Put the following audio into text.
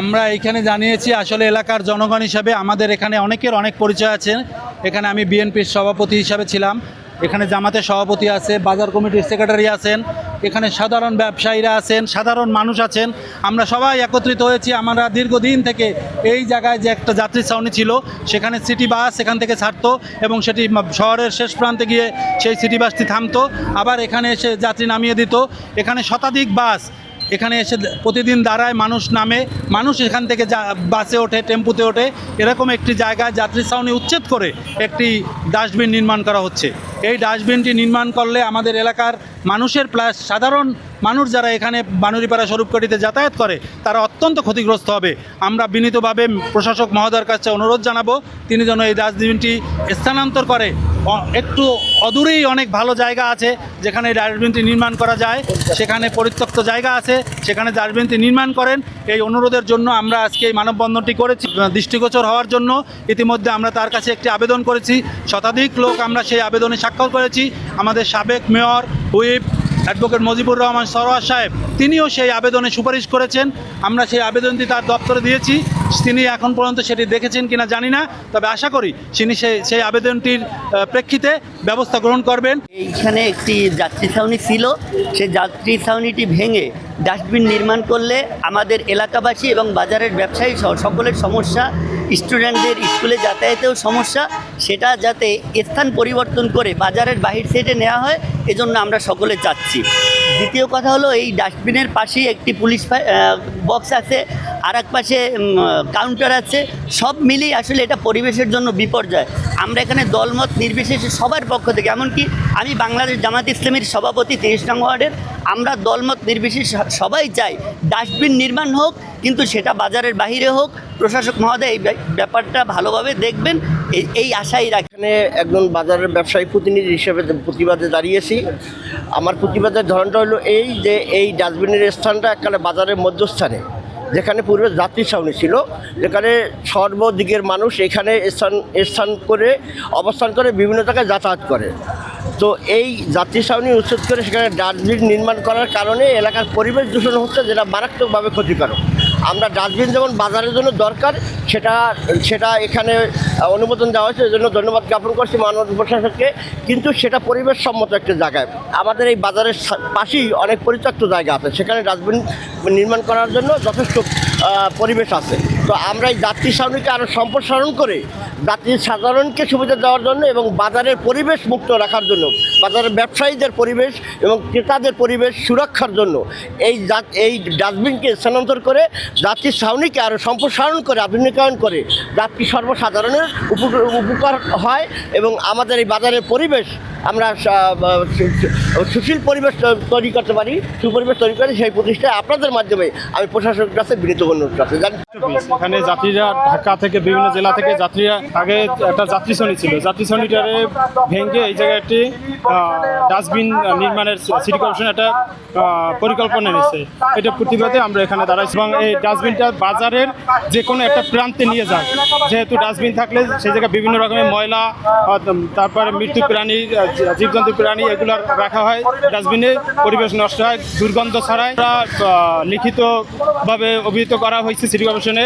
আমরা এখানে জানিয়েছি, আসলে এলাকার জনগণ হিসাবে আমাদের এখানে অনেকের অনেক পরিচয় আছে। এখানে আমি বিএনপির সভাপতি হিসাবে ছিলাম। এখানে জামাতের সভাপতি আছে, বাজার কমিটির সেক্রেটারি আছেন, এখানে সাধারণ ব্যবসায়ীরা আছেন, সাধারণ মানুষ আছেন। আমরা সবাই একত্রিত হয়েছি। আমরা দীর্ঘদিন থেকে এই জায়গায় যে একটা যাত্রী ছাউনি ছিল, সেখানে সিটি বাস এখান থেকে ছাড়তো এবং সেটি শহরের শেষ প্রান্তে গিয়ে সেই সিটি বাসটি থামতো। আবার এখানে এসে যাত্রী নামিয়ে দিত। এখানে শতাধিক বাস এখানে এসে প্রতিদিন দাঁড়ায়, মানুষ নামে, মানুষ এখান থেকে যা- বাসে ওঠে, টেম্পুতে ওঠে, এরকম একটি জায়গায় যাত্রী ছাউনি উচ্ছেদ করে একটি ডাস্টবিন নির্মাণ করা হচ্ছে। এই ডাস্টবিনটি নির্মাণ করলে আমাদের এলাকার মানুষের প্লাস সাধারণ মানুষ যারা এখানে বানুরিপাড়া স্বরূপকাঠিতে যাতায়াত করে, তারা অত্যন্ত ক্ষতিগ্রস্ত হবে। আমরা বিনীতভাবে প্রশাসক মহোদয়ের কাছে অনুরোধ জানাব, তিনি যেন এই ডাস্টবিনটি স্থানান্তর করে। একটু অদূরেই অনেক ভালো জায়গা আছে, যেখানে ডাস্টবিনটি নির্মাণ করা যায়। সেখানে পরিত্যক্ত জায়গা আছে, সেখানে ডাস্টবিনটি নির্মাণ করেন। এই অনুরোধের জন্য আমরা আজকে এই মানববন্ধনটি করেছি। দৃষ্টিগোচর হওয়ার জন্য ইতিমধ্যে আমরা তার কাছে একটি আবেদন করেছি। শতাধিক লোক আমরা সেই আবেদনে স্বাক্ষর করেছি। আমাদের সাবেক mayor, whip advocate Mujibur Rahman Sarwar সাহেব, তিনিও সেই আবেদনে সুপারিশ করেছেন। আমরা সেই আবেদনটি তার দপ্তরে দিয়েছি। তিনি এখন পর্যন্ত সেটি দেখেছেন কিনা জানি না, তবে আশা করি তিনি সেই সেই আবেদনটির প্রেক্ষিতে ব্যবস্থা গ্রহণ করবেন। এইখানে একটি যাত্রী ছাউনি ছিল। সেই যাত্রী ছাউনিটি ভেঙে ডাস্টবিন নির্মাণ করলে আমাদের এলাকাবাসী এবং বাজারের ব্যবসায়ী সকলের সমস্যা, স্টুডেন্টদের স্কুলে যাতায়াতেও সমস্যা, সেটা যাতে স্থান পরিবর্তন করে বাজারের বাহির সাইডে নেওয়া হয়, এজন্য আমরা সকলে চাচ্ছি দ্বিতীয় কথা হলো, এই ডাস্টবিনের পাশেই একটি পুলিশ বক্স আছে। আর এক পাশে কাউন্টার আছে। সব মিলিয়ে আসলে এটা পরিবেশের জন্য বিপর্যয়। আমরা এখানে দলমত নির্বিশেষে সবার পক্ষ থেকে, এমনকি আমি বাংলাদেশ জামাত ইসলামের সভাপতি তেইশ নং ওয়ার্ডের, আমরা দলমত নির্বিশেষে সবাই চাই, ডাস্টবিন নির্মাণ হোক, কিন্তু সেটা বাজারের বাইরে হোক, প্রশাসক মহোদয় এই ব্যাপারটা ভালোভাবে দেখবেন এই আশাই রাখি। এখানে একজন বাজারের ব্যবসায়ী প্রতিনিধি হিসেবে প্রতিবাদে দাঁড়িয়েছি। আমার প্রতিবাদের ধরনটা হলো এই যে, এই ডাস্টবিনের স্থানটা একখানে বাজারের মধ্যস্থানে। যেখানে পূর্বে যাত্রী ছাউনি ছিল, যেখানে সর্বদিকের মানুষ এখানে স্থান স্থান করে, অবস্থান করে বিভিন্ন জায়গায় যাতায়াত করে। তো এই যাত্রী ছাউনি উচ্ছেদ করে সেখানে ডাস্টবিন নির্মাণ করার কারণে এলাকার পরিবেশ দূষণ হচ্ছে, যেটা মারাত্মকভাবে ক্ষতিকারক। আমরা ডাস্টবিন যেমন বাজারের জন্য দরকার, সেটা সেটা এখানে অনুমোদন দেওয়া হয়েছে জন্য ধন্যবাদ জ্ঞাপন করছি মানব প্রশাসককে কিন্তু সেটা পরিবেশ সম্মত একটা জায়গায় আমাদের এই বাজারের পাশেই অনেক পরিত্যক্ত জায়গা আছে। সেখানে ডাস্টবিন নির্মাণ করার জন্য যথেষ্ট পরিবেশ আছে। তো আমরা এই যাত্রী সামনেকে আরও সম্প্রসারণ করে যাত্রী সাধারণকে সুবিধা দেওয়ার জন্য এবং বাজারের পরিবেশ মুক্ত রাখার জন্য, বাজারের ব্যবসায়ীদের পরিবেশ এবং ক্রেতাদের পরিবেশ সুরক্ষার জন্য এই জাত- এই ডাস্টবিনকে স্থানান্তর করে জাতির ছাউনিকে আরও সম্প্রসারণ করে, আধুনিকায়ন করে যাত্রী সর্বসাধারণের উপকার হয় এবং আমাদের এই বাজারের পরিবেশ আমরা সুশীল পরিবেশ তৈরি করতে পারি, সুপরিবেশ তৈরি করে সেই প্রতিষ্ঠায় আপনাদের মাধ্যমে আমি প্রশাসনের কাছে বিনীত অনুরোধ করছি। এখানে যাত্রীরা ঢাকা থেকে বিভিন্ন জেলা থেকে যাত্রীরা, আগে একটা যাত্রী শ্রেণি ছিল। যাত্রী শ্রেণীটারে ভেঙে এই জায়গায় একটি ডাস্টবিন নির্মাণের সিটি কর্পোরেশন একটা পরিকল্পনা নিয়েছে। এটা প্রতিবাদে আমরা এখানে দাঁড়াইছি এবং এই ডাস্টবিনটা বাজারের যে কোনো একটা প্রান্তে নিয়ে যায়। যেহেতু ডাস্টবিন থাকলে সেই জায়গায় বিভিন্ন রকমের ময়লা তারপরে মৃত্যু প্রাণী জীবজন্তু, প্রাণী এগুলো রাখা হয়, ডাস্টবিনে পরিবেশ নষ্ট হয়, দুর্গন্ধ ছড়ায়। লিখিতভাবে অভিহিত করা হয়েছে সিটি কর্পোরেশনে।